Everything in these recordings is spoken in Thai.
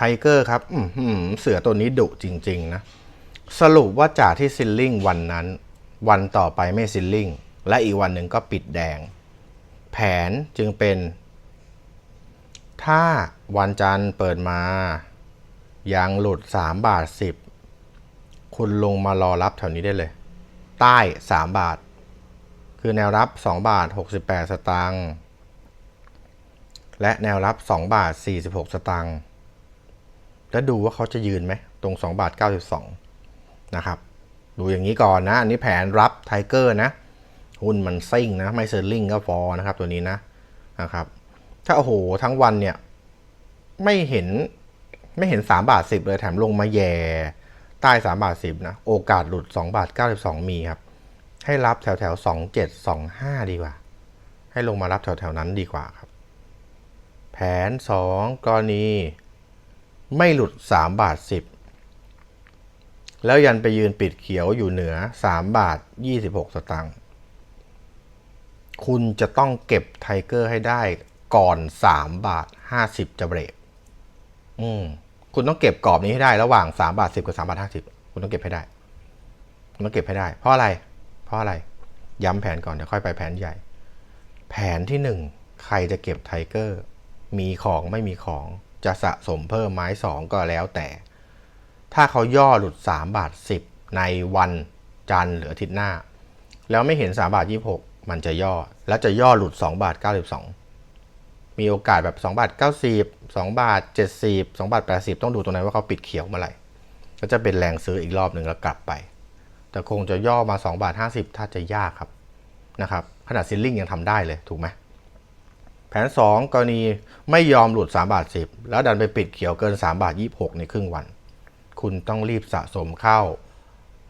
ทเกอร์ครับเสือตัวนี้ดุจริง ๆ นะ สรุปว่าจากที่ซิลลิงวันนั้น วันต่อไปไม่ซิลลิงและอีกวันหนึ่งก็ปิดแดง แผนจึงเป็น ถ้าวันจันทร์เปิดมา ยังหลุด 3 บาท 10 คุณลงมารอรับแถวนี้ได้เลย ใต้ 3 บาท คือแนวรับ 2 บาท 68 สตางค์และแนวรับ 2 บาท 46 สตางค์ แล้วดูว่าเขาจะยืนไหมตรง 2 บาท 92 นะครับ ดูอย่างนี้ก่อนนะ อันนี้แผนรับไทเกอร์นะ หุ้นมันซิ่งนะ ไม่เซอร์ลิงก็ฟอนะครับตัวนี้นะนะครับ ถ้าโอ้โหทั้งวันเนี่ย ไม่เห็นไม่เห็น 3 บาท 10 เลยแถมลงมาแย่ใต้ 3 บาท 10 นะ โอกาสหลุด 2 บาท 92 มีครับ ให้รับแถวแถว2 7 2 5 ดีกว่า ให้ลงมารับแถวแถวนั้นดีกว่าครับ แผน 2 กรณี ไม่หลุด 3 บาท 10 แล้วยันไปยืนปิดเขียวอยู่เหนือ 3 บาท 26 สตางค์คุณจะต้องเก็บไทเกอร์ให้ได้ก่อน 3 บาท 50 จะเบรกอืมคุณต้องเก็บกรอบนี้ให้ได้ระหว่าง 3 บาท 10 กับ 3 บาท 50 คุณต้องเก็บให้ได้ คุณต้องเก็บให้ได้ เพราะอะไร เพราะอะไร ย้ำแผนก่อนเดี๋ยวค่อยไปแผนใหญ่ แผนที่ 1 ใครจะเก็บไทเกอร์มีของไม่มีของ จะสะสมเพิ่มไม้ 2 ก็แล้วแต่ ถ้าเขาย่อหลุด 3 บาท 10 ในวันจันทร์หรืออาทิตย์หน้า แล้วไม่เห็น 3 บาท 26 มันจะย่อ แล้วจะย่อหลุด 2 บาท 92 มีโอกาสแบบ 2 บาท 90 2 บาท 70 2 บาท 80 ต้องดูตรงนั้นว่าเขาปิดเขียวเมื่อไหร่ ก็จะเป็นแรงซื้ออีกรอบหนึ่งแล้วกลับไป แต่คงจะย่อมา 2 บาท 50 ถ้าจะยากครับนะครับขนาดซิลลิงยังทำได้เลยถูกไหม แผน 2 กรณีไม่ยอมหลุด3บาท10 แล้วดันไปปิดเขียวเกิน3บาท26 ในครึ่งวัน คุณต้องรีบสะสมเข้า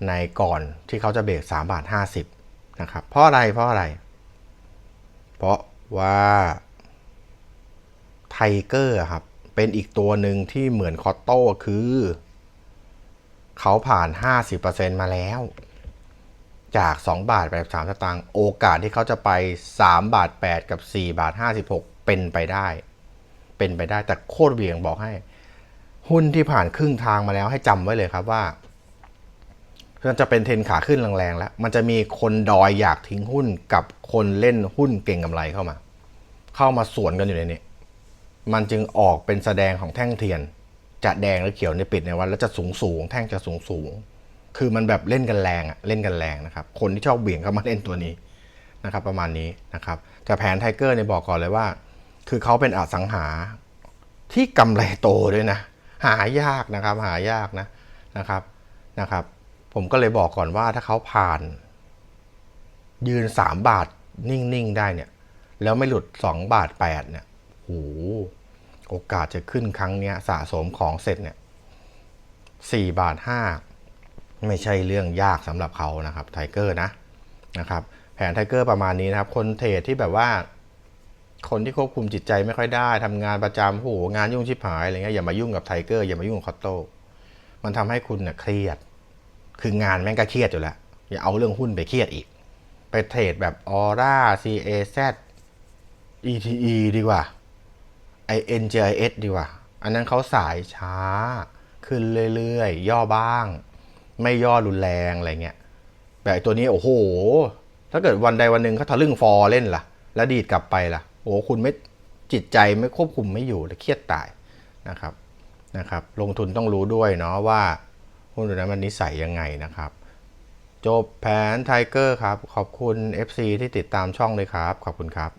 ในก่อนที่เขาจะเบรก3บาท50นะครับเพราะอะไรเพราะอะไร เพราะว่าไทเกอร์ครับ เป็นอีกตัวหนึ่งที่เหมือนคอตโต้คือ เขาผ่าน 50%มาแล้ว จาก 2 บาทแบบ3สตางค์โอกาสที่เขาจะไป 3 บาท 8 กับ 4 บาท 56 เป็นไปได้ เป็นไปได้แต่โคตรเหวี่ยงบอกให้ หุ้นที่ผ่านครึ่งทางมาแล้วให้จำไว้เลยครับว่ามันจะเป็นเทรนขาขึ้นแรงๆแล้ว มันจะมีคนดอยอยากทิ้งหุ้นกับคนเล่นหุ้นเก่งกำไรเข้ามา เข้ามาสวนกันอยู่ในนี้ มันจึงออกเป็นแสดงของแท่งเทียน จะแดงหรือเขียวในปิดในวันแล้วจะสูงสูงๆแท่งจะสูงสูงๆ คือมันแบบเล่นกันแรงอะเล่นกันแรงนะครับ คนที่ชอบเบี่ยงเข้ามาเล่นตัวนี้นะครับ ประมาณนี้นะครับ แต่แผนไทเกอร์เนี่ยบอกก่อนเลยว่า คือเขาเป็นอสังหาที่กำไรโตด้วยนะ หายากนะครับ หายากนะนะครับนะครับ ผมก็เลยบอกก่อนว่าถ้าเขาผ่าน ยืนสามบาทนิ่งๆได้เนี่ย แล้วไม่หลุดสองบาทแปดเนี่ยโหโอกาสจะขึ้นครั้งเนี้ยสะสมของเสร็จเนี่ยสี่บาทห้า ไม่ใช่เรื่องยากสำหรับเขานะครับไทเกอร์นะนะครับแผนไทเกอร์ประมาณนี้นะครับ คนเทรดที่แบบว่า คนที่ควบคุมจิตใจไม่ค่อยได้ทำงานประจำโหงานยุ่งชิบหายอะไรเงี้ยอย่ามายุ่งกับไทเกอร์อย่ามายุ่งกับคอตโต้มันทำให้คุณเนี่ยเครียด คืองานแม่งก็เครียดอยู่แล้ว อย่าเอาเรื่องหุ้นไปเครียดอีก ไปเทรดแบบออร่า CAZ ETE ดีกว่า INGIS ดีกว่า อันนั้นเขาสายช้า ขึ้นเรื่อยๆ ย่อบ้าง ไม่ย่อรุนแรงอะไรเงี้ยแบบตัวนี้โอ้โห ถ้าเกิดวันใดวันหนึ่งเขาทะลึ่งฟอเล่นล่ะ แล้วดีดกลับไปล่ะ โอ้คุณไม่จิตใจไม่ควบคุมไม่อยู่แล้วเครียดตายนะครับนะครับ ลงทุนต้องรู้ด้วยเนาะว่าหุ้นตัวนั้นมันนิสัยยังไงนะครับ จบแผนไทเกอร์ครับ ขอบคุณ FC ที่ติดตามช่องเลยครับ ขอบคุณครับ